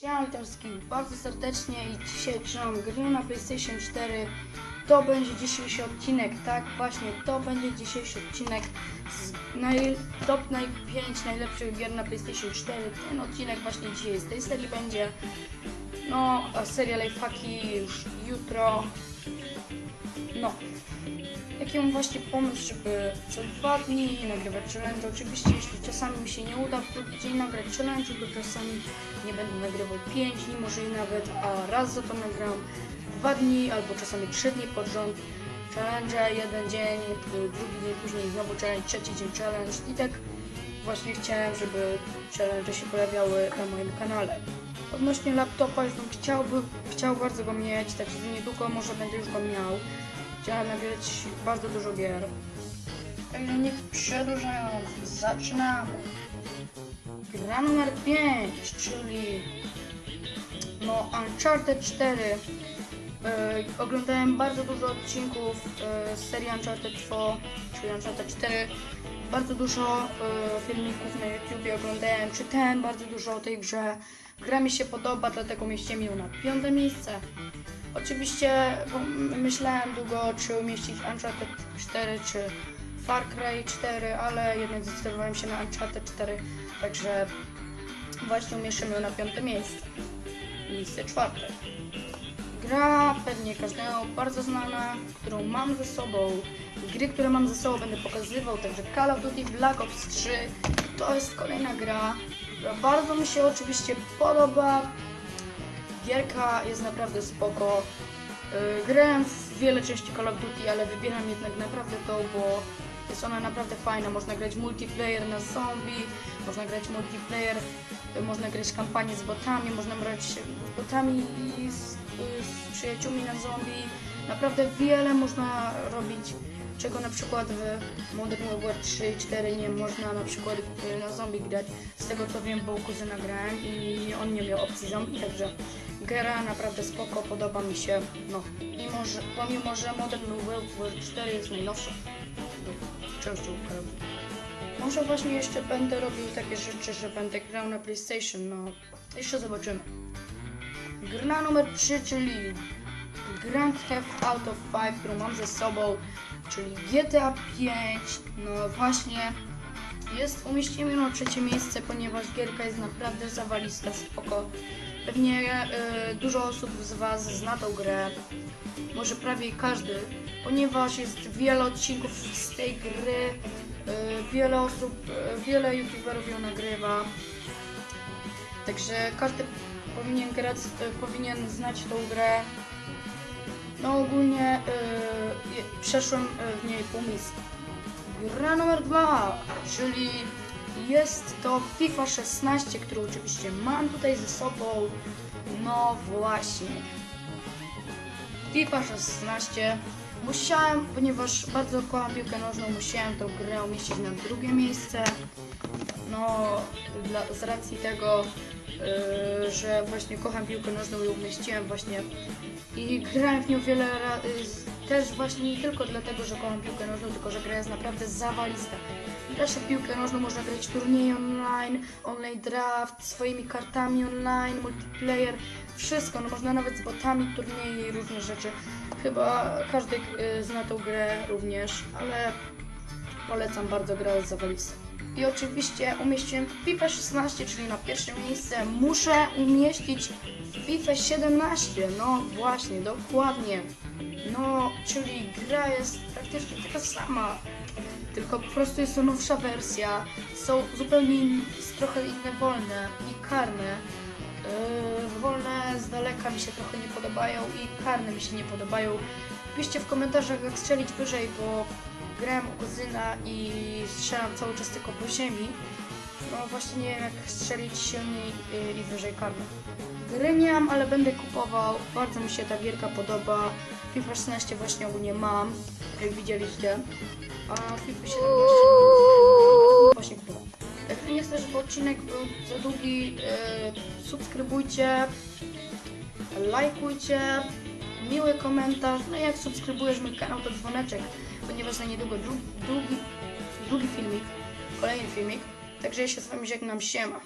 Witam wszystkich bardzo serdecznie i dzisiaj trzymam gry na PlayStation 4. To będzie dzisiejszy odcinek, tak właśnie, to będzie dzisiejszy odcinek z naj, top naj, 5 najlepszych gier na PlayStation 4. Ten odcinek właśnie dzisiaj z tej serii będzie. No, a seria Lifehacki już jutro. No, jaki mam właśnie pomysł, żeby co dwa dni nagrywać challenge. Oczywiście, jeśli czasami mi się nie uda w drugi dzień nagrać challenge, to czasami nie będę nagrywał 5 dni, może i nawet, a raz za to nagram dwa dni albo czasami trzy dni pod rząd challenge, jeden dzień, drugi dzień później znowu challenge, trzeci dzień challenge i tak właśnie chciałem, żeby challenge się pojawiały na moim kanale. Odnośnie laptopa już bym chciałby, chciał bardzo go mieć, także niedługo może będę już go miał. Chciałem nagrać bardzo dużo gier. Niech przedłużając, zaczynamy. Gra numer 5, czyli no Uncharted 4. E, oglądałem bardzo dużo odcinków e, z serii Uncharted 4, czyli Uncharted 4. Bardzo dużo e, filmików na YouTubie oglądałem, czytałem bardzo dużo o tej grze. Gra mi się podoba, dlatego umieściłem ją na piąte miejsce. Oczywiście myślałem długo, czy umieścić Uncharted 4, czy Far Cry 4, ale jednak zdecydowałem się na Uncharted 4, także właśnie umieszczam ją na piąte miejsce. Miejsce czwarte. Gra pewnie każdemu bardzo znana, którą mam ze sobą. Gry, które mam ze sobą będę pokazywał, także Call of Duty Black Ops 3 to jest kolejna gra, która bardzo mi się oczywiście podoba. Gierka jest naprawdę spoko. Yy, Grałem w wiele części Call of Duty, ale wybieram jednak naprawdę to, bo jest ona naprawdę fajna. Można grać multiplayer na zombie, można grać multiplayer, yy, można grać kampanię z botami, można grać z botami z, z przyjaciółmi na zombie. Naprawdę wiele można robić, czego na przykład w Modern Warfare 3 4 nie można na przykład yy, na zombie grać. Z tego co wiem, bo u kuzyna grałem i on nie miał opcji zombie, także Gra naprawdę spoko, podoba mi się. No, mimo że, pomimo, że Modern Warfare 4 jest najnowszą częścią. Może właśnie jeszcze będę robił takie rzeczy, że będę grał na PlayStation, no jeszcze zobaczymy. Gra numer 3, czyli Grand Theft Auto 5, którą mam ze sobą, czyli GTA 5, no właśnie jest, umieściłem ją na trzecie miejsce, ponieważ gierka jest naprawdę zawalista, spoko. Pewnie e, dużo osób z Was zna tą grę, może prawie każdy, ponieważ jest wiele odcinków z tej gry, e, wiele osób, e, wiele youtuberów ją nagrywa, także każdy powinien grać, e, powinien znać tą grę. No ogólnie je- przeszłem e, w niej pół miejsca. Gra numer dwa, czyli jest to FIFA 16, którą oczywiście mam tutaj ze sobą. No właśnie. FIFA 16. Musiałem, ponieważ bardzo kocham piłkę nożną, musiałem tą grę umieścić na drugie miejsce. No, dla, z racji tego, yy, że właśnie kocham piłkę nożną i umieściłem właśnie i grałem w nią wiele razy, też właśnie nie tylko dlatego, że kocham piłkę nożną, tylko że gra jest naprawdę zawalista. Grasz w piłkę nożną, można grać turnieje online, online draft, swoimi kartami online, multiplayer, wszystko, no można nawet z botami turnieje i różne rzeczy. Chyba każdy y, zna tą grę również, ale polecam bardzo, gra jest zawalista. I oczywiście umieściłem FIFA 16, czyli na pierwsze miejsce. Muszę umieścić FIFA 17. No właśnie, dokładnie. No, czyli gra jest praktycznie taka sama. Tylko po prostu jest to nowsza wersja. Są zupełnie trochę inne wolne i karne. Yy, wolne z daleka mi się trochę nie podobają i karne mi się nie podobają. Piszcie w komentarzach jak strzelić wyżej, bo grałem u kuzyna i strzelam cały czas tylko po ziemi. No właśnie nie wiem jak strzelić silniej yy, i wyżej karne. Gry nie mam, ale będę kupował. Bardzo mi się ta gierka podoba. FIFA 16 właśnie ogólnie mam, jak widzieliście. A FIFA 17 właśnie kupowałem. Także nie chcę, żeby odcinek był za długi. Yy, subskrybujcie, lajkujcie, miły komentarz. No i jak subskrybujesz mój kanał, to dzwoneczek, ponieważ za niedługo drugi, drugi, drugi filmik, kolejny filmik. Także ja się z Wami żegnam, siema.